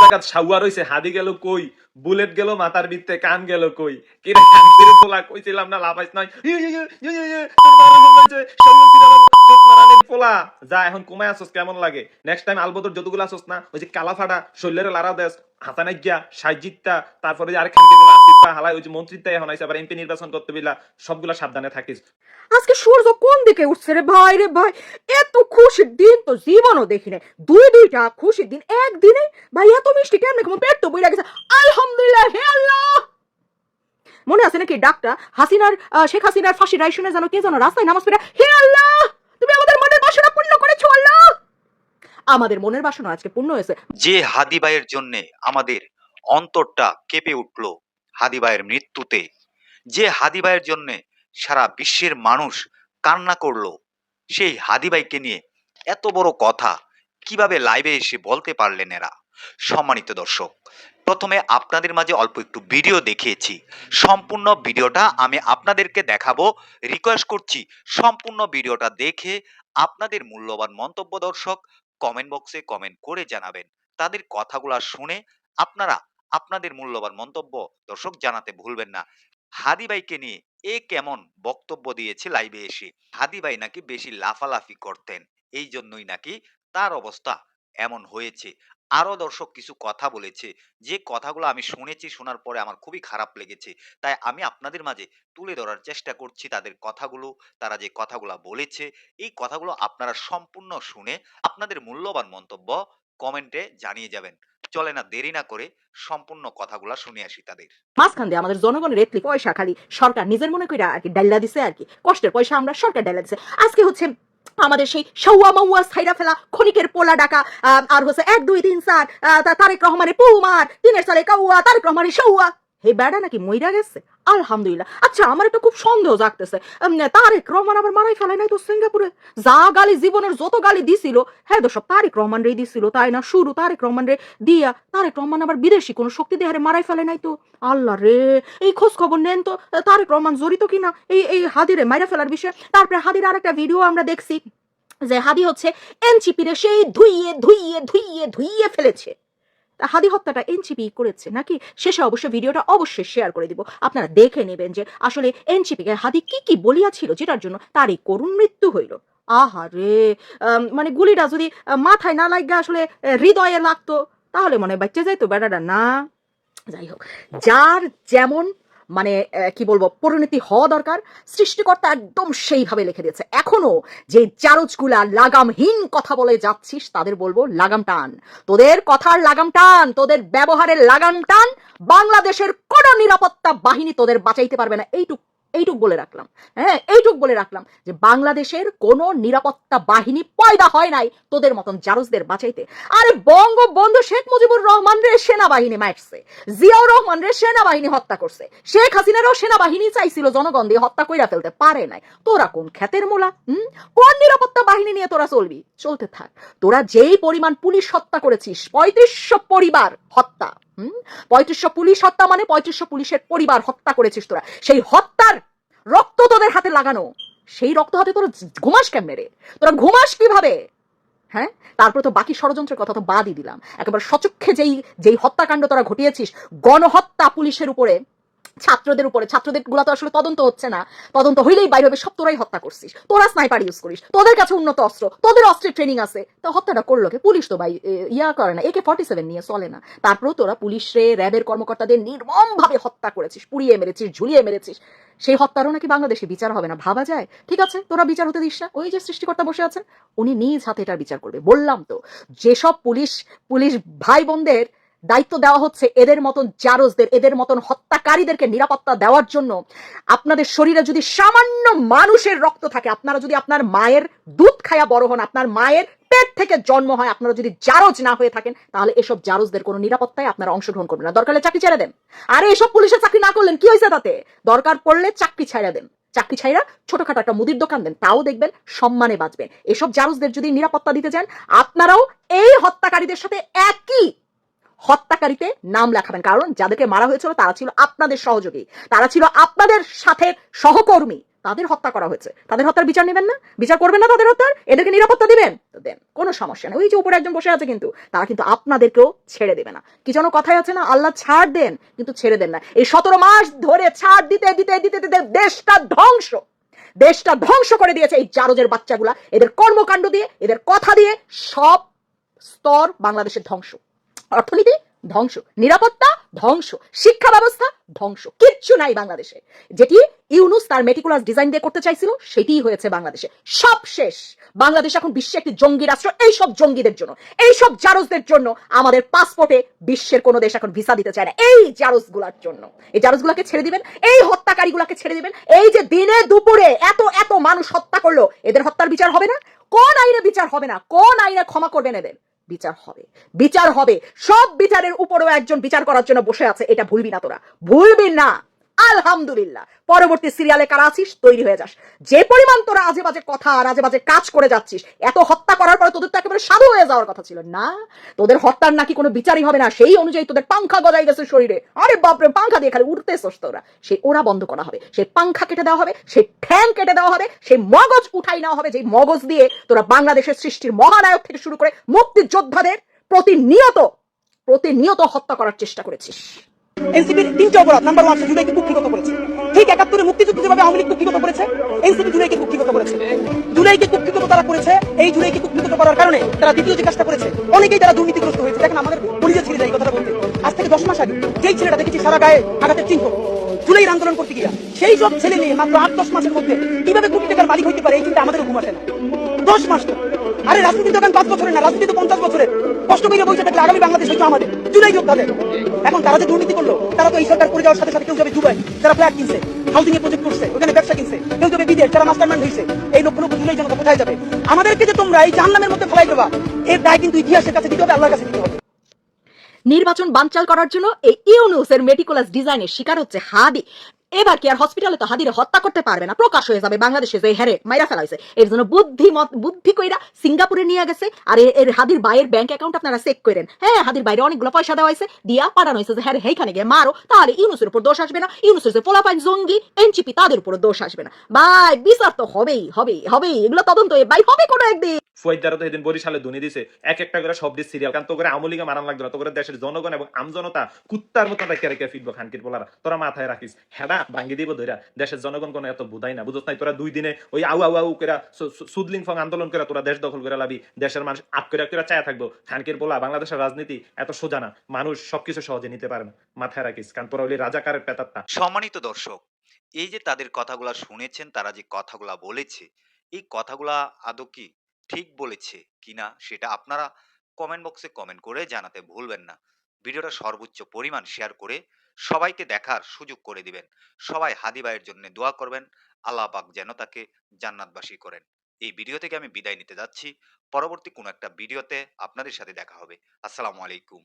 জায়গা সাউয়া রইছে হাদি গেল কই? বুলেট গেল মাথার ভিত্তে, কান গেল কই? কি রে কানকির পোলা কইছিলাম না লাভাইস মারানির পোলা যা এখন কমায় আসস, কেমন লাগে? নেক্সট টাইম আলবদর যতগুলো আসস না, ওই যে কালা ফাটা, শৈলের লারা দেশ তারপরে যে হালাই, ওই যে মন্ত্রিত্বা এখন আইসে, আবার এমপি নির্বাচন করতে বিলা সবগুলা সাবধানে থাকিস। আজকে সূর্য কোন দিকে উঠছে রে ভাই রে ভাই? এত দিন তো জীবনও দেখি নাই। দুই দুইটা দিন একদিনে। ভাই, এত মিষ্টি কেমনে কেমন পেট তো বইরা গেছে। আলহামদুলিল্লাহ, হে আল্লাহ! মনে আছে নাকি ডাক্তার হাসিনার শেখ হাসিনার ফাঁসি রায় শুনে জানো কে জানো রাস্তায় নামাজ পড়ে, হে আল্লাহ তুমি আমাদের মনের বাসনা পূর্ণ করেছ আল্লাহ আমাদের মনের বাসনা আজকে পূর্ণ হয়েছে। যে হাদিবাইয়ের জন্যে আমাদের অন্তরটা কেঁপে উঠল হাদিবাইয়ের মৃত্যুতে, যে হাদিবাইয়ের জন্যে সারা বিশ্বের মানুষ কান্না করল, সেই হাদিবাইকে নিয়ে এত বড় কথা কীভাবে লাইভে এসে বলতে পারলেন এরা? সম্মানিত দর্শক, প্রথমে আপনাদের মাঝে অল্প একটু ভিডিও দেখিয়েছি। সম্পূর্ণ ভিডিওটা আমি আপনাদেরকে দেখাবো রিকোয়েস্ট করছি সম্পূর্ণ ভিডিওটা দেখে আপনাদের মূল্যবান মন্তব্য দর্শক কমেন্ট বক্সে কমেন্ট করে জানাবেন। তাদের কথাগুলো শুনে আপনারা আপনাদের মূল্যবান মন্তব্য দর্শক জানাতে ভুলবেন না। হাদি ভাইকে নিয়ে এ কেমন বক্তব্য দিয়েছে লাইভে এসে। হাদি ভাই নাকি বেশি লাফালাফি করতেন। এই জন্যই নাকি তার অবস্থা এমন হয়েছে। আরও দর্শক কিছু কথা বলেছে। যে কথাগুলো আমি শুনেছি শোনার পরে আমার খুবই খারাপ লেগেছে। তাই আমি আপনাদের মাঝে তুলে ধরার চেষ্টা করছি তাদের কথাগুলো, তারা যে কথাগুলো বলেছে, এই কথাগুলো আপনারা সম্পূর্ণ শুনে আপনাদের মূল্যবান মন্তব্য কমেন্টে জানিয়ে যাবেন। চলে না দেরি না করে সম্পূর্ণ কথাগুলো শুনে আসি তাদের। মাঝখান দিয়ে আমাদের জনগণের এতলি পয়সা খালি সরকার নিজের মনে করে আর কি ডাল্লা দিছে আর কি। কষ্টের পয়সা আমরা সরকার ডাল্লা দিছে। আজকে হচ্ছে আমাদের সেই সৌয়া মৌয়া সাইরা ফেলা খনিকের পোলা ডাকা আর হচ্ছে এক, দুই, তিন, চার তারেক রহমানের পৌমার তিনের সালে কাউয়া, তারেক রহমানের সৌয়া হে বেড়া নাকি মইরা গেছে? আলহামদুলিল্লাহ। আচ্ছা আমার একটা খুব সন্দেহ জাগতেছে। তারেক রহমান আবার মারাই ফেলাই নাই তো সিঙ্গাপুরে? যা গালি জীবনের যত গালি দিছিল হ্যাঁ তো সব তারেক রহমান রে দিছিল, তাই না? শুরু তারেক রহমান রে দিয়া তারেক রহমান আবার বিদেশি কোনো শক্তি দেহারে মারাই ফেলে নাই তো? আল্লাহ রে, এই খোঁজ খবর নেন তো, তারেক রহমান জড়িত কিনা? এই এই হাদিরে মাইরা ফেলার বিষয়ে। তারপরে হাদির আর একটা ভিডিও আমরা দেখছি, যে হাদি হচ্ছে এনচিপিরে সেই ধুইয়ে ধুইয়ে ধুইয়ে ধুইয়ে ফেলেছে। হাদি হত্যাটা এনসিপি করেছে নাকি? শেষে অবশ্যই ভিডিওটা অবশ্যই শেয়ার করে দিব। আপনারা দেখে নেবেন যে আসলে এনসিপিকে হাদি কি কি বলিয়াছিল যেটার জন্য তার এই করুণ মৃত্যু হইল। আহারে মানে গুলিটা যদি মাথায় না লাগে আসলে হৃদয়ে লাগতো, তাহলে মনে হয় বাচ্চা যাইতো বেটাটা না, যাই হোক। যার যেমন মানে কি বলব, পরিণতি হওয়া দরকার। সৃষ্টিকর্তা একদম সেইভাবে লিখে দিয়েছে। এখনও যে চারজগুলা লাগামহীন কথা বলে যাচ্ছিস, তাদের বলব, লাগাম টান। তোদের কথার লাগাম টান, তোদের ব্যবহারের লাগাম টান, বাংলাদেশের কোনো নিরাপত্তা বাহিনী তোদের বাঁচাইতে পারবে না। এইটুক এইটুক বলে রাখলাম। হ্যাঁ এইটুক বলে রাখলাম যে বাংলাদেশের কোনো নিরাপত্তা বাহিনী পয়দা হয় নাই তোদের মতন জারজদের বাঁচাইতে। আরে বঙ্গবন্ধু শেখ মুজিবুর রহমান রে সেনাবাহিনী মারছে। জিয়াউর রহমান রে সেনাবাহিনী হত্যা করছে। শেখ হাসিনারও সেনাবাহিনী চাইছিল জনগণ দিয়ে হত্যা কইরা ফেলতে পারে নাই। তোরা কোন খ্যাতের মোলা, হুম? কোন নিরাপত্তা বাহিনী নিয়ে তোরা চলবি? চলতে থাক। তোরা যেই পরিমাণ পুলিশ হত্যা করেছিস, পঁয়ত্রিশশো পরিবার হত্যা। হুম? পঁয়ত্রিশশো পুলিশ হত্যা মানে পঁয়ত্রিশশো পুলিশের পরিবার হত্যা করেছিস তোরা। সেই হত্যার রক্ত তোদের হাতে লাগানো। সেই রক্ত হাতে তোরা ঘুমাস কেমনে রে? তোরা ঘুমাস কীভাবে? হ্যাঁ? তারপরে তো বাকি ষড়যন্ত্রের কথা তো বাদই দিলাম। একেবারে সচক্ষে যেই যেই হত্যাকাণ্ড তোরা ঘটিয়েছিস, গণহত্যা পুলিশের উপরে ছাত্রদের উপরে, ছাত্রদেরগুলা তো আসলে তদন্ত হচ্ছে না। তদন্ত হইলেই বাইরে হবে, সব তোরাই হত্যা করছিস। তোরা স্নাইপার ইউজ করিস। তোদের কাছে উন্নত অস্ত্র, তোদের অস্ত্রের ট্রেনিং আছে। তো হত্যাটা করল কে? পুলিশ তো ভাই ইয়া করে না। একে ফর্টি সেভেন নিয়ে চলে না। তারপরেও তোরা পুলিশ র্যাবের কর্মকর্তাদের নির্মম ভাবে হত্যা করেছিস। পুড়িয়ে মেরেছিস, ঝুলিয়ে মেরেছিস। সেই হত্যারও নাকি বাংলাদেশে বিচার হবে না। ভাবা যায়। ঠিক আছে? তোরা বিচার হতে দিস না। ওই যে সৃষ্টিকর্তা বসে আছেন, উনি নিজ হাতে এটার বিচার করবে। বললাম তো, যেসব পুলিশ পুলিশ ভাই বোনদের দায়িত্ব দেওয়া হচ্ছে এদের মতন জারজদের, এদের মতন হত্যাকারীদেরকে নিরাপত্তা দেওয়ার জন্য। আপনাদের শরীরে যদি সামান্য মানুষের রক্ত থাকে, আপনারা যদি আপনার মায়ের দুধ খায়া বড় হন, আপনার মায়ের পেট থেকে জন্ম হয়, আপনারা যদি জারজ না হয়ে থাকেন, তাহলে এসব জারজদের কোনো নিরাপত্তায় আপনারা অংশগ্রহণ করবেন না। দরকার চাকরি ছেড়ে দেন। আরে, এসব পুলিশের চাকরি না করলেন, কি হয়েছে তাতে? দরকার পড়লে চাকরি ছেড়ে দেন। চাকরি ছাইরা ছোটখাটো একটা মুদির দোকান দেন, তাও দেখবেন সম্মানে বাঁচবেন। এসব জারজদের যদি নিরাপত্তা দিতে চান, আপনারাও এই হত্যাকারীদের সাথে একই হত্যাকারীতে নাম লেখাবেন। কারণ যাদেরকে মারা হয়েছিল, তারা ছিল আপনাদের সহযোগী। তারা ছিল আপনাদের সাথে সহকর্মী। তাদের হত্যা করা হয়েছে। তাদের হত্যার বিচার নেবেন না? বিচার করবেন না তাদের হত্যার? এদেরকে নিরাপত্তা দিবেন? দেন, কোনো সমস্যা নেই। ওই যে উপরে একজন বসে আছে কিন্তু, তারা কিন্তু আপনাদেরকেও ছেড়ে দেবে না। কি যেন কথাই আছে না? আল্লাহ ছাড় দেন, কিন্তু ছেড়ে দেন না। এই সতেরো মাস ধরে ছাড় দিতে দিতে দিতে দিতে দেশটা ধ্বংস। দেশটা ধ্বংস করে দিয়েছে এই জারজের বাচ্চাগুলা। এদের কর্মকাণ্ড দিয়ে, এদের কথা দিয়ে সব স্তর বাংলাদেশের ধ্বংস। অর্থনীতি ধ্বংস, নিরাপত্তা ধ্বংস, শিক্ষা ব্যবস্থা ধ্বংস, কিচ্ছু নাই বাংলাদেশে। যেটি ইউনুস তার মেটিকুলাস ডিজাইন দিয়ে করতে চাইছিল, সেটিই হয়েছে বাংলাদেশে। সব শেষ। বাংলাদেশ এখন বিশ্বে একটি জঙ্গি রাষ্ট্র, এই সব জঙ্গিদের জন্য, এই সব জারজদের জন্য আমাদের পাসপোর্টে বিশ্বের কোনো দেশ এখন ভিসা দিতে চায় না। এই জারজগুলার জন্য। এই জারজগুলাকে ছেড়ে দিবেন, এই হত্যাকারীগুলাকে ছেড়ে দিবেন, এই যে দিনে দুপুরে এত এত মানুষ হত্যা করল, এদের হত্যার বিচার হবে না? কোন আইনে বিচার হবে না? কোন আইনে ক্ষমা করবেন এদের? বিচার হবে। বিচার হবে। সব বিচারের উপরেও একজন বিচার করার জন্য বসে আছে, এটা ভুলবি না তোরা। ভুলবি না। আলহামদুলিল্লাহ। পরবর্তী সিরিয়ালে কারা আছিস? তৈরি হয়ে যাস। যে পরিমাণ তোরা আজে বাজে কথা আর আজে বাজে কাজ করে যাচ্ছিস, এত হত্যা করার পরে তোদের তো একেবারে সাধু হয়ে যাওয়ার কথা ছিল। না, তোদের হত্যার নাকি কোনো বিচারই হবে না। সেই অনুযায়ী তোদের পাংখা গজাই গেছে শরীরে। আরে বাপরে, পাংখা দিয়ে খালি উঠতেছস তোরা। সেই ওরা বন্ধ করা হবে সেই পাংখা কেটে দেওয়া হবে সেই ঠ্যাং কেটে দেওয়া হবে সেই মগজ উঠাই নেওয়া হবে যে মগজ দিয়ে তোরা বাংলাদেশের সৃষ্টির মহানায়ক থেকে শুরু করে মুক্তিযোদ্ধাদের প্রতিনিয়ত প্রতিনিয়ত হত্যা করার চেষ্টা করেছিস। এনসিপির তিনটে অপরাধ, নাম্বার ওয়ান জুলাইকে কুক্ষিগত করেছে। ঠিক একাত্তরে মুক্তিযুদ্ধ যেভাবে আওয়ামী লীগ কুক্ষিগত করেছে, এনসিপি জুলাইকে কুক্ষিগত করেছে। জুলাইকে কুক্ষিগত তারা করেছে, এই জুলাইকে কুক্ষিগত করার কারণে তারা দ্বিতীয় যে কাজটা করেছে, অনেকেই তারা দুর্নীতিগ্রস্ত হয়েছে, দেখেন আমাদের পরিচয় ছেড়ে যায় কথাটা বলতে আজ থেকে দশ মাস আগে যেই ছেলেটা দেখেছি সারা গায়ে আঘাতের চিহ্ন, জুলাইয়ের আন্দোলন করতে গিয়া, সেই সব ছেলে মেয়ে মাত্র আট, দশ মাসের মধ্যে কীভাবে কোটি টাকার মালিক হইতে পারে এই চিন্তা আমাদের ঘুম আসে না। দশ মাস। আরে রাজনীতি দোকান পাঁচ বছরের না, রাজনীতি তো পঞ্চাশ বছরের। কষ্ট করে বসে থাকলে আগামী বাংলাদেশ হয়তো আমাদের। জুলাই যোদ্ধাদের এখন তারা যে দুর্নীতি করল, তারা তো এই সরকার করে যাওয়ার সাথে সাথে কেউ যাবে দুবাই, যারা ফ্ল্যাট কিনছে হাউজিং এর প্রজেক্ট করছে, ওখানে ব্যবসা কিনছে, কেউ যাবে বিদেশ, যারা মাস্টার মাইন্ড হয়েছে, এই লক্ষ জুলাই জনতা কোথায় যাবে? আমাদেরকে যে তোমরা এই জাহান্নামের মধ্যে ফেলাই দেবা, এর দায় কিন্তু ইতিহাসের কাছে দিতে হবে, আল্লাহর কাছে দিতে হবে। নির্বাচন বানচাল করার জন্য এই ইউনুসের মেটিকুলাস ডিজাইনের শিকার হচ্ছে হাদি। এবার কি আর হসপিটালে তো হাদিরে হত্যা করতে পারবে না? প্রকাশ হয়ে যাবে বাংলাদেশে যে হেরে, মাইরা ফেলা হয়েছে এর জন্য বুদ্ধি বুদ্ধি কইরা সিঙ্গাপুরে নিয়ে গেছে। আর এর হাদির বাইয়ের ব্যাংক অ্যাকাউন্ট আপনারা চেক করেন হ্যাঁ হাদির বাইরে অনেকগুলো পয়সা দেওয়া হয়েছে। দিয়া পাঠানো হয়েছে যে হ্যাঁ সেইখানে গিয়ে মারো, তাহলে ইউনুসের উপর দোষ আসবে না। ইউনুসের যে পোলাপাইন জঙ্গি, এনচিপি, তাদের উপর দোষ আসবে না। ভাই, বিচার তো হবেই হবেই হবেই। এগুলো তদন্ত ভাই, হবে কোনো একদিন? ফৈদারও তো এদিন বরিশালে দুনি দিছে। এক একটা করে সব দিস সিরিয়াল কারণ তো করে আমলিকে মারান লাগবে না। তো করে দেশের জনগণ এবং আমজনতা, কুত্তার মতো রেখে রেখে ফিরবো খানকির পোলারা? তোরা মাথায় রাখিস। হেডা ভাঙ্গি দিব ধইরা। দেশের জনগণ কোনো এত বুধাই না বুঝছ নাই? তোরা দুই দিনে ওই আউ আউ আউ করে সুদলিং ফং আন্দোলন করে তোরা দেশ দখল করে লাবি, দেশের মানুষ আপ করে করে চায়া থাকব। খানকির পোলা, বাংলাদেশের রাজনীতি এত সোজা না, মানুষ সবকিছু সহজে নিতে পারে না, মাথায় রাখিস, কারণ তোরা ওই রাজাকারের পেতাত্তা। সম্মানিত দর্শক, এই যে তাদের কথাগুলা শুনেছেন, তারা যে কথাগুলা বলেছে, এই কথাগুলা আদৌ কি ঠিক বলেছে কিনা, সেটা আপনারা কমেন্ট বক্সে কমেন্ট করে জানাতে ভুলবেন না। ভিডিওটা সর্বোচ্চ পরিমাণ শেয়ার করে সবাইকে দেখার সুযোগ করে দিবেন। সবাই হাদি ভাইয়ের জন্য দোয়া করবেন। আল্লাহ পাক যেন তাকে জান্নাতবাসী করেন। এই ভিডিও থেকে আমি বিদায় নিতে যাচ্ছি। পরবর্তী কোনো একটা ভিডিওতে আপনাদের সাথে দেখা হবে। আসসালামু আলাইকুম।